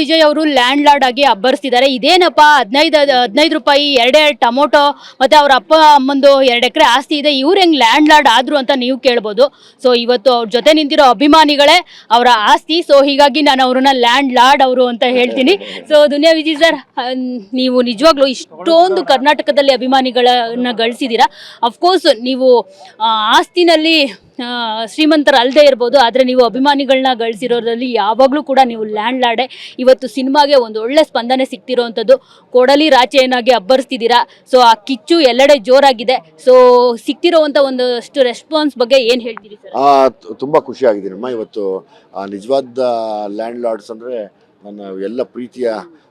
ವಿಜಯ್ ಅವರು land lord ಆಗಿ ಅಬ್ಬರಿಸ್ತಿದ್ದಾರೆ. ಇದೇನಪ್ಪ? ಹದಿನೈದು ಹದಿನೈದು ರೂಪಾಯಿ, ಎರಡೆರಡು ಟೊಮೊಟೊ ಮತ್ತೆ ಅವ್ರ ಅಪ್ಪ ಅಮ್ಮಂದು ಎರಡು ಎಕರೆ ಆಸ್ತಿ ಇದೆ. ಇವ್ರು ಹೆಂಗ್ ಲ್ಯಾಂಡ್ ಲಾರ್ಡ್ ಆದ್ರು ಅಂತ ನೀವು ಕೇಳ್ಬೋದು. ಸೊ ಇವತ್ತು ಅವ್ರ ಜೊತೆ ನಿಂತಿರೋ ಅಭಿಮಾನಿಗಳೇ ಅವರ ಆಸ್ತಿ. ಸೊ ಹೀಗಾಗಿ ನಾನು ಅವ್ರನ್ನ ಲ್ಯಾಂಡ್ ಲಾರ್ಡ್ ಅವರು ಅಂತ ಹೇಳ್ತೀನಿ. ಸೊ ದುನಿಯಾ ವಿಜಯ್ ಸರ್ ನೀವು ನಿಜವಾಗ್ಲೂ ಇಷ್ಟೊಂದು ಕರ್ನಾಟಕದಲ್ಲಿ ಅಭಿಮಾನಿಗಳನ್ನ ಗಳಿಸಿದ್ದೀರಾ ಅಫ್ಕೋರ್ಸ್ ನೀವು ಆಸ್ತಿನಲ್ಲಿ ಶ್ರೀಮಂತರ ಅಲ್ಲದೆ ಇರ್ಬೋದು, ಆದರೆ ನೀವು ಅಭಿಮಾನಿಗಳನ್ನ ಗಳಿಸಿರೋದ್ರಲ್ಲಿ ಯಾವಾಗಲೂ ಕೂಡ ನೀವು ಲ್ಯಾಂಡ್ ಲಾಡೆ ಇವತ್ತು ಸಿನಿಮಾಗೆ ಒಂದು ಒಳ್ಳೆ ಸ್ಪಂದನೆ ಸಿಗ್ತಿರೋವಂಥದ್ದು ಕೊಡಲಿ ರಾಚೆಯನ್ನಾಗಿ ಅಬ್ಬರಿಸ್ತಿದ್ದೀರಾ? ಸೊ, ಆ ಕಿಚ್ಚು ಎಲ್ಲೆಡೆ ಜೋರಾಗಿದೆ. ಸೊ ಸಿಗ್ತಿರೋವಂಥ ಒಂದಷ್ಟು ರೆಸ್ಪಾನ್ಸ್ ಬಗ್ಗೆ ಏನು ಹೇಳ್ತೀರಿ ಸರ್? ತುಂಬಾ ಖುಷಿ ಆಗಿದ್ದೀನಮ್ಮ ಇವತ್ತು. ನಿಜವಾದ ಲ್ಯಾಂಡ್ ಲಾರ್ಡ್ಸ್ ಅಂದರೆ ನನ್ನ ಎಲ್ಲ ಪ್ರೀತಿಯ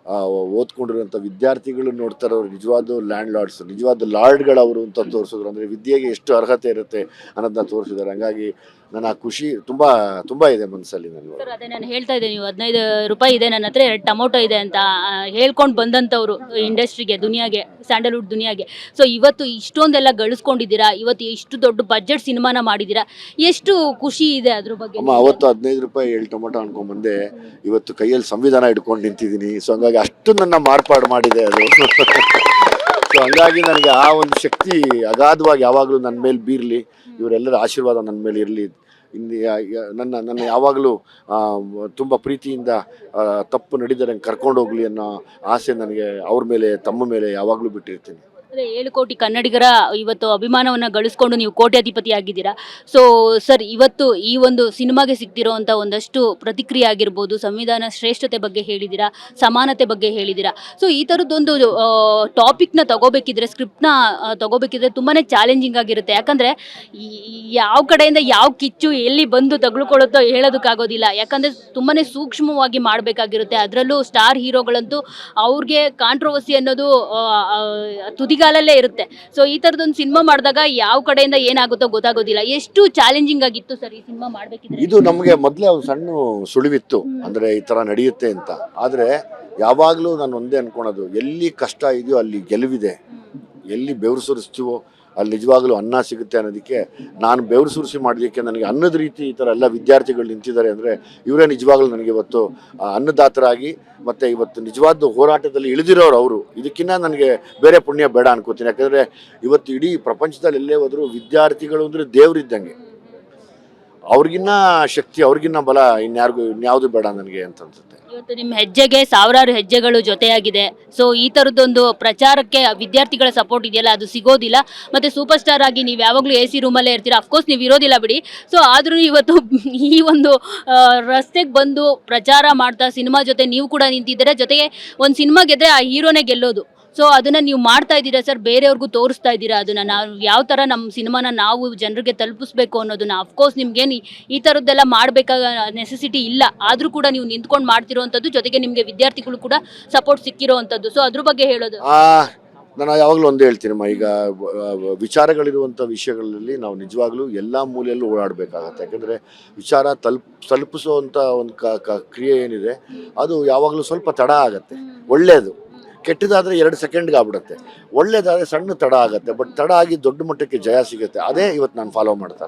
ಆ, ಓದ್ಕೊಂಡಿರುವಂಥ ವಿದ್ಯಾರ್ಥಿಗಳು ನೋಡ್ತಾರೆ ಅವ್ರು ನಿಜವಾದ ಲ್ಯಾಂಡ್ ಲಾರ್ಡ್ಸ್ ನಿಜವಾದ ಲಾರ್ಡ್ಗಳವರು ಅಂತ ತೋರಿಸಿದ್ರು. ಅಂದ್ರೆ ವಿದ್ಯೆಗೆ ಎಷ್ಟು ಅರ್ಹತೆ ಇರುತ್ತೆ ಅನ್ನೋದನ್ನ ತೋರಿಸಿದ್ದಾರೆ. ಹಂಗಾಗಿ ನನ್ನ ಆ ಖುಷಿ ತುಂಬಾ ತುಂಬಾ ಇದೆ ಮನಸ್ಸಲ್ಲಿ ನನಗೆ. ಸರ್ ಅದೇ ನಾನು ಹೇಳ್ತಾ ಇದ್ದೆ ನೀವು ಹದಿನೈದು ರೂಪಾಯಿ ಇದೆ ನನ್ನ ಹತ್ರ ಎರಡು ಟೊಮೊಟೊ ಇದೆ ಅಂತ ಹೇಳ್ಕೊಂಡು ಬಂದಂಥವ್ರು ಇಂಡಸ್ಟ್ರಿಗೆ ದುನಿಯಾಗೆ ಸ್ಯಾಂಡಲ್ವುಡ್ ದುನಿಯಾಗೆ. ಸೊ ಇವತ್ತು ಇಷ್ಟೊಂದೆಲ್ಲ ಗಳಿಸ್ಕೊಂಡಿದ್ದೀರಾ? ಇವತ್ತು ಇಷ್ಟು ದೊಡ್ಡ ಬಜೆಟ್ ಸಿನಿಮಾನ ಮಾಡಿದ್ದೀರಾ? ಎಷ್ಟು ಖುಷಿ ಇದೆ ಅದ್ರ ಬಗ್ಗೆ? ಅಮ್ಮ ಅವತ್ತು ಹದಿನೈದು ರೂಪಾಯಿ ಏಳು ಟೊಮೊಟೊ ಅನ್ಕೊಂಡ್ಬಂದೆ ಇವತ್ತು ಕೈಯಲ್ಲಿ ಸಂವಿಧಾನ ಹಿಡ್ಕೊಂಡು ನಿಂತಿದ್ದೀನಿ. ಸೊ ಹಂಗಾಗಿ ಅಷ್ಟು ನನ್ನ ಮಾರ್ಪಾಡು ಮಾಡಿದೆ ಅದು. ಸೊ ಹಂಗಾಗಿ ನನಗೆ ಆ ಒಂದು ಶಕ್ತಿ ಅಗಾಧವಾಗಿ ಯಾವಾಗಲೂ ನನ್ನ ಮೇಲೆ ಬೀರಲಿ. ಇವರೆಲ್ಲರ ಆಶೀರ್ವಾದ ನನ್ನ ಮೇಲೆ ಇರಲಿ. ನನ್ನ ನನ್ನ ಯಾವಾಗಲೂ ತುಂಬ ಪ್ರೀತಿಯಿಂದ ತಪ್ಪು ನಡೆದರೆ ಕರ್ಕೊಂಡು ಹೋಗಲಿ ಅನ್ನೋ ಆಸೆ ನನಗೆ ಅವ್ರ ಮೇಲೆ, ತಮ್ಮ ಮೇಲೆ ಯಾವಾಗಲೂ ಬಿಟ್ಟಿರ್ತೀನಿ. ಏಳು ಕೋಟಿ ಕನ್ನಡಿಗರ ಇವತ್ತು ಅಭಿಮಾನವನ್ನ ಗಳಿಸ್ಕೊಂಡು ನೀವು ಕೋಟ್ಯಾಧಿಪತಿ ಆಗಿದ್ದೀರಾ? ಸೊ ಸರ್ ಇವತ್ತು ಈ ಒಂದು ಸಿನಿಮಾಗೆ ಸಿಗ್ತಿರೋಂಥ ಒಂದಷ್ಟು ಪ್ರತಿಕ್ರಿಯೆ ಆಗಿರ್ಬೋದು ಸಂವಿಧಾನ ಶ್ರೇಷ್ಠತೆ ಬಗ್ಗೆ ಹೇಳಿದ್ದೀರಾ ಸಮಾನತೆ ಬಗ್ಗೆ ಹೇಳಿದ್ದೀರಾ? ಸೊ ಈ ಥರದ್ದೊಂದು ಟಾಪಿಕ್ನ ತಗೋಬೇಕಿದ್ರೆ ಸ್ಕ್ರಿಪ್ಟ್ನ ತಗೋಬೇಕಿದ್ರೆ ತುಂಬಾ ಚಾಲೆಂಜಿಂಗ್ ಆಗಿರುತ್ತೆ. ಯಾಕಂದರೆ ಯಾವ ಕಡೆಯಿಂದ ಯಾವ ಕಿಚ್ಚು ಎಲ್ಲಿ ಬಂದು ತಗೊಳ್ಕೊಳ್ಳುತ್ತೋ ಹೇಳೋದಕ್ಕಾಗೋದಿಲ್ಲ. ಯಾಕಂದರೆ ತುಂಬಾ ಸೂಕ್ಷ್ಮವಾಗಿ ಮಾಡಬೇಕಾಗಿರುತ್ತೆ. ಅದರಲ್ಲೂ ಸ್ಟಾರ್ ಹೀರೋಗಳಂತೂ ಅವ್ರಿಗೆ ಕಾಂಟ್ರವರ್ಸಿ ಅನ್ನೋದು ಆ, ಆ, ತುದಿಗಾಲಲ್ಲೇ ಇರುತ್ತೆ. ಸೊ ಈ ಥರದೊಂದು ಸಿನಿಮಾ ಮಾಡಿದಾಗ ಯಾವ ಕಡೆಯಿಂದ ಏನಾಗುತ್ತೋ ಗೊತ್ತಾಗೋದಿಲ್ಲ. ಎಷ್ಟು ಚಾಲೆಂಜಿಂಗ್ ಆಗಿತ್ತು ಸರ್ ಈ ಸಿನಿಮಾ ಮಾಡಬೇಕಿದ್ರೆ? ಇದು ನಮಗೆ ಮೊದಲೇ ಒಂದು ಸಣ್ಣ ಸುಳಿವಿತ್ತು. ಅಂದ್ರೆ ಈ ತರ ನಡೆಯುತ್ತೆ ಅಂತ. ಆದ್ರೆ ಯಾವಾಗಲೂ ನಾನು ಒಂದೇ ಅನ್ಕೊಳೋದು. ಎಲ್ಲಿ ಕಷ್ಟ ಇದೆಯೋ ಅಲ್ಲಿ ಗೆಲುವಿದೆ. ಎಲ್ಲಿ ಬೆವರು ಸುರಿಸ್ತೀವೋ ಅಲ್ಲಿ ನಿಜವಾಗ್ಲೂ ಅನ್ನ ಸಿಗುತ್ತೆ ಅನ್ನೋದಕ್ಕೆ ನಾನು ಬೆವರು ಸುರಿಸಿ ಮಾಡೋದಕ್ಕೆ ನನಗೆ ಅನ್ನದ ರೀತಿ ಈ ಥರ ಎಲ್ಲ ವಿದ್ಯಾರ್ಥಿಗಳು ನಿಂತಿದ್ದಾರೆ ಅಂದರೆ ಇವರೇ ನಿಜವಾಗ್ಲೂ ನನಗೆ ಇವತ್ತು ಅನ್ನದಾತರಾಗಿ ಮತ್ತು ಇವತ್ತು ನಿಜವಾದ ಹೋರಾಟದಲ್ಲಿ ಇಳಿದಿರೋರು ಅವರು. ಇದಕ್ಕಿಂತ ನನಗೆ ಬೇರೆ ಪುಣ್ಯ ಬೇಡ ಅನ್ಕೋತೀನಿ. ಯಾಕಂದರೆ ಇವತ್ತು ಇಡೀ ಪ್ರಪಂಚದಲ್ಲಿ ಎಲ್ಲೇ ಹೋದರೂ ವಿದ್ಯಾರ್ಥಿಗಳು ಅಂದರೆ ದೇವರಿದ್ದಂಗೆ. ಅವ್ರಿಗಿನ್ನ ಶಕ್ತಿ, ಅವ್ರಿಗಿನ್ನ ಬಲ ಇನ್ಯಾರಿಗೂ, ಇನ್ಯಾವುದು ಬೇಡ ನನಗೆ ಅಂತ ಅನ್ಸುತ್ತೆ. ಇವತ್ತು ನಿಮ್ಮ ಹೆಜ್ಜೆಗೆ ಸಾವಿರಾರು ಹೆಜ್ಜೆಗಳು ಜೊತೆಯಾಗಿದೆ. ಸೊ ಈ ಥರದ್ದೊಂದು ಪ್ರಚಾರಕ್ಕೆ ವಿದ್ಯಾರ್ಥಿಗಳ ಸಪೋರ್ಟ್ ಇದೆಯಲ್ಲ, ಅದು ಸಿಗೋದಿಲ್ಲ. ಮತ್ತೆ ಸೂಪರ್ ಸ್ಟಾರ್ ಆಗಿ ನೀವು ಯಾವಾಗಲೂ ಎ ಸಿ ರೂಮಲ್ಲೇ ಇರ್ತೀರಾ? ಅಫ್ಕೋರ್ಸ್ ನೀವು ಇರೋದಿಲ್ಲ ಬಿಡಿ. ಸೊ ಆದರೂ ಇವತ್ತು ಈ ಒಂದು ರಸ್ತೆಗೆ ಬಂದು ಪ್ರಚಾರ ಮಾಡ್ತಾ, ಸಿನಿಮಾ ಜೊತೆ ನೀವು ಕೂಡ ನಿಂತಿದ್ದೀರಾ? ಜೊತೆಗೆ ಒಂದು ಸಿನಿಮಾ ಗೆದ್ದರೆ ಆ ಹೀರೋನೇ ಗೆಲ್ಲೋದು. ಸೊ ಅದನ್ನ ನೀವು ಮಾಡ್ತಾ ಇದ್ದೀರಾ ಸರ್? ಬೇರೆಯವ್ರಿಗೂ ತೋರಿಸ್ತಾ ಇದ್ದೀರಾ ಅದನ್ನ? ನಾವು ಯಾವ ತರ ನಮ್ಮ ಸಿನಿಮಾನ ನಾವು ಜನರಿಗೆ ತಲುಪಿಸ್ಬೇಕು ಅನ್ನೋದನ್ನ? ಅಫ್ಕೋರ್ಸ್ ನಿಮ್ಗೇನು ಈ- ಈ ಥರದ್ದೆಲ್ಲ ಮಾಡಬೇಕಾಗ ನೆಸೆಸಿಟಿ ಇಲ್ಲ. ಆದ್ರೂ ಕೂಡ ನೀವು ನಿಂತ್ಕೊಂಡು ಮಾಡ್ತಿರೋವಂಥದ್ದು ಜೊತೆಗೆ ನಿಮಗೆ ವಿದ್ಯಾರ್ಥಿಗಳು ಕೂಡ ಸಪೋರ್ಟ್ ಸಿಕ್ಕಿರೋವಂಥದ್ದು ಸೊ ಅದ್ರ ಬಗ್ಗೆ ಹೇಳೋದು. ನಾನು ಯಾವಾಗಲೂ ಒಂದೇ ಹೇಳ್ತೀನಮ್ಮ ಈಗ ವಿಚಾರಗಳಿರುವಂಥ ವಿಷಯಗಳಲ್ಲಿ ನಾವು ನಿಜವಾಗ್ಲೂ ಎಲ್ಲ ಮೂಲೆಯಲ್ಲೂ ಓಡಾಡಬೇಕಾಗತ್ತೆ. ಯಾಕಂದರೆ ವಿಚಾರ ತಲುಪ್ ತಲುಪಿಸುವಂಥ ಒಂದು ಕ- ಕ್ರಿಯೆ ಏನಿದೆ ಅದು ಯಾವಾಗಲೂ ಸ್ವಲ್ಪ ತಡ ಆಗತ್ತೆ. ಒಳ್ಳೆಯದು ಕೆಟ್ಟದಾದರೆ ಎರಡು ಸೆಕೆಂಡ್ಗೆ ಆಗ್ಬಿಡುತ್ತೆ. ಒಳ್ಳೇದಾದರೆ ಸಣ್ಣ ತಡ ಆಗುತ್ತೆ, ಬಟ್ ತಡ ಆಗಿ ದೊಡ್ಡ ಮಟ್ಟಕ್ಕೆ ಜಯ ಸಿಗುತ್ತೆ. ಅದೇ ಇವತ್ತು ನಾನು ಫಾಲೋ ಮಾಡ್ತಾ